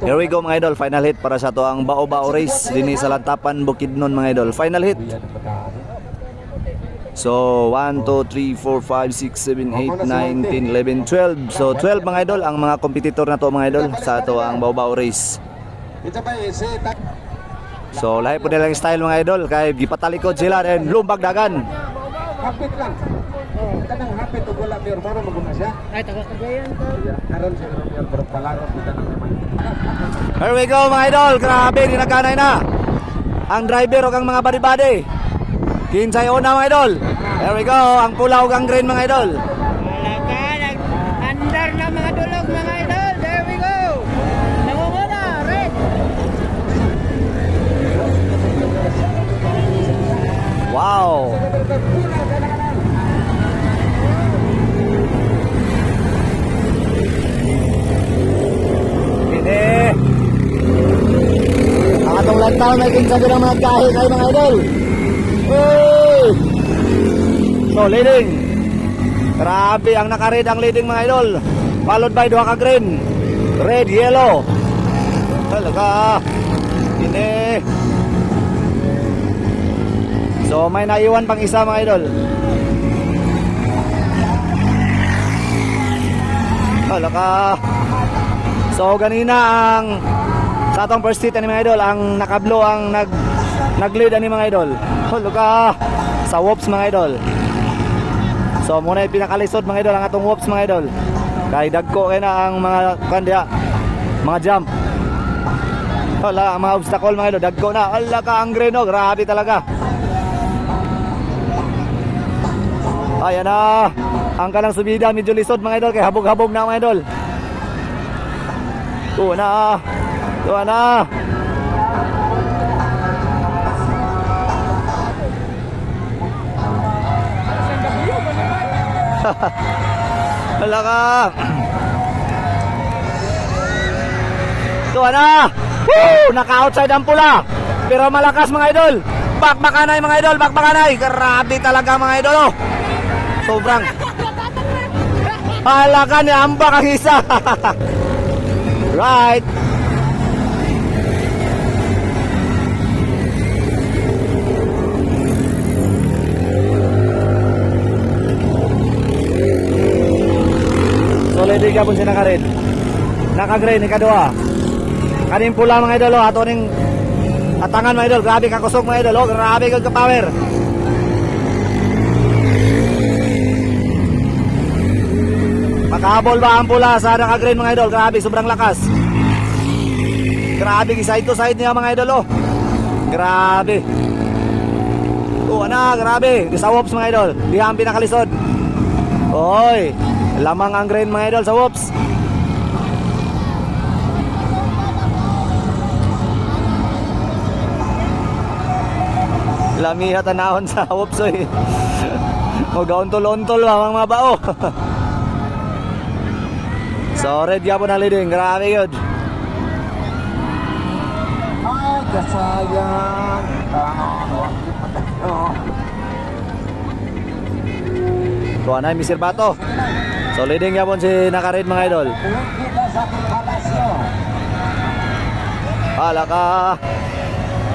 Here we go mga idol, final hit para sa to ang Bao Bao race din sa Lantapan Bukidnon mga idol. Final hit. So 1 2 3 4 5 6 7 8 9 10 11 12. So 12 mga idol ang mga competitor na to mga idol sa to ang Bao Bao race. Eh. So lahi po nilang style mga idol kay gipatalikod sila and lumbag dagan. Hapit lang. Hapit o wala pero para maguna siya. Ay, taga Cagayan ka. Karon siya pero pero palaro kita na naman. Here we go mga idol, grabe ginaganay na. Ang driver ug ang mga body-body. Kinsay una mga idol. Here we go, ang pula ug ang green mga idol. Nag under na mga dulog mga idol. There we go. Nangunguna, red. Wow. Ini. Ang atong lantaw na kinsa din ang mga kahe kayo mga idol. Uy! So, leading. Grabe ang naka-red ang leading mga idol. Followed by duha green. Red, yellow. Talaga. Ini. So may naiwan pang isa mga idol. Hala ka. So ganina ang sa atong first hit ani mga idol, ang nakablo ang nag nag-lead ani mga idol. Hala ka. Sa Wops mga idol. So muna yung pinakalisod mga idol ang atong Wops mga idol. Kay dagko kay na ang mga kandya mga jump. Hala, ang mga obstacle mga idol, dagko na. Hala ka ang greno, grabe talaga. Ayan na. Ang kanang subida medyo lisod mga idol kay habog-habog na mga idol. Tuwa na. Tuwa na. Wala ka. Tuwa na. Woo! Naka-outside ang pula. Pero malakas mga idol. Bakbakanay mga idol, bakbakanay. Grabe talaga mga idol. Oh. Sobrang. Halaga ni ambak ang isa. right. So, lady ka po siya naka-red. Naka-green, ikadua. Kaning pula mga idol, oh. Ato ning atangan mga idol. Grabe kakusog mga idol, oh. Grabe kag ka-power. Makahabol ba ang pula sa naka-green mga idol? Grabe, sobrang lakas. Grabe, side to side niya mga idol, oh. Grabe. Oh, ana, grabe. Sa Wops mga idol. Di ang pinakalisod. Oy, lamang ang green mga idol sa Wops. Lamiha tanahon sa Wops, oy. O gauntol-untol ba mga bao. So, red yapon na leading. Grabe yun. Ay, kasayang. Tuwa na, Mr. Bato. So, leading yapon si naka-red mga idol. Hala ka.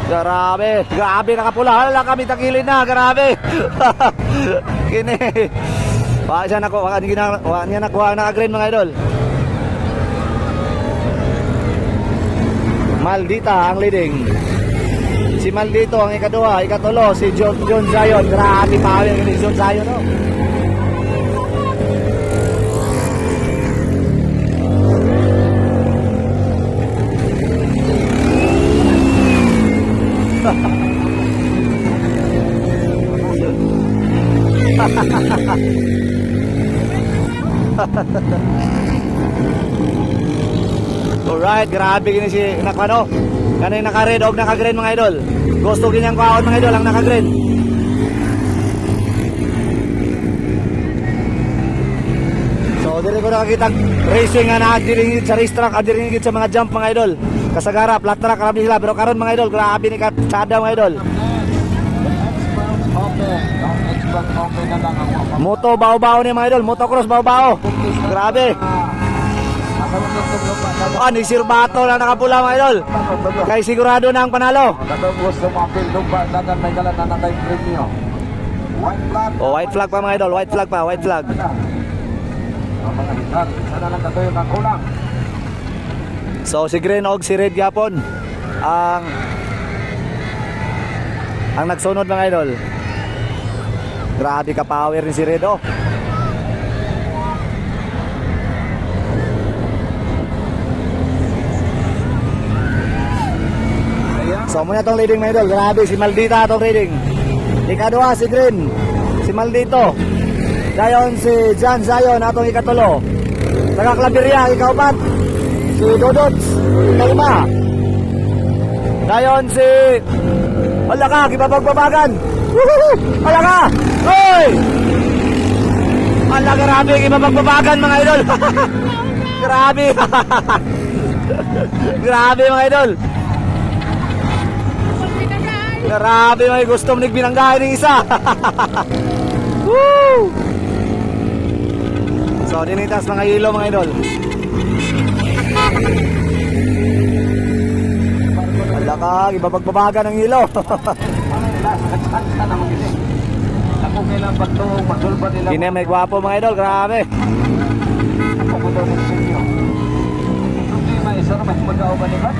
Grabe. Grabe nakapula. Hala kami takilin na. Grabe. Kini. Wala siya nakuha. Wala niya, wala niya nakuha ang naka-green mga idol. Maldita ang leading. Si Maldito ang ikadua, ikatulo si John, John Zion. Grabe power ni John Zion no. Alright, grabe gini si nakano. Kanay naka-red og naka-green mga idol. Gusto ginyang kaon mga idol ang naka-green. So diri ko nakakita racing nga na diri sa racetrack, diri gid sa mga jump mga idol. Kasagara, flat track kami sila pero karon mga idol, grabe ni ka tsada mga idol. Moto bao-bao ni mga idol, motocross bao-bao. Grabe. Ah, ni Sir Bato na nakapula mga idol. Kay sigurado na ang panalo. Gusto mo apil lupa. May na nakay premyo. White flag. Oh, white flag pa mga idol, white flag pa, white flag. Ang mga hitan. Sana lang katuyo ng kulang. So si Green og si Red Yapon ang ang nagsunod mga idol. Grabe ka power ni si Red oh. So muna tong leading mga idol. Grabe si Maldita tong leading. Ikaduha si Green. Si Maldito. Dayon si Jan Zayon atong ikatulo. Taga Claveria ikaupat. Si Dodots ikalima. Dayon si Wala ka, kipapagbabagan. Wala ka! Hoy! Wala grabe, kipapagbabagan mga idol. grabe. grabe mga idol. Grabe may gusto mo binanggahin ng isa. Woo! So, dinitas mga ilo mga idol. Wala ka, ibabagbabaga ng gini. Ako kailang bato. Masulba nila. Kini may gwapo mga idol, grabe. Ako ko daw ng premyo. Problema isa naman. Magawa ba ni ba?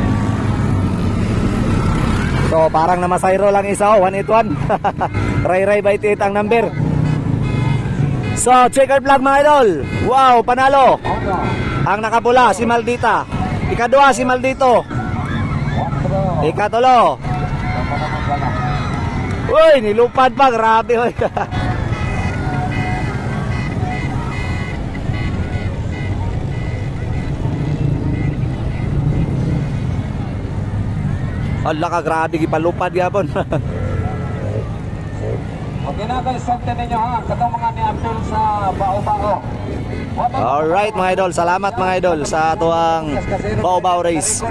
So, parang namasayro lang isa, oh, 181. Ray Ray by 88 ang number. So, checkered flag mga idol. Wow, panalo. Ang nakapula, si Maldita. Ikadua, si Maldito. Ikatulo. Uy, nilupad pa, grabe. Uy. Ala ka, grabe, gipalupad yapon. Okay na guys, sante ninyo ha. Katong mga ni-appeal sa bao-bao. Alright mga idol, salamat mga idol sa tuwang Bao Bao Race.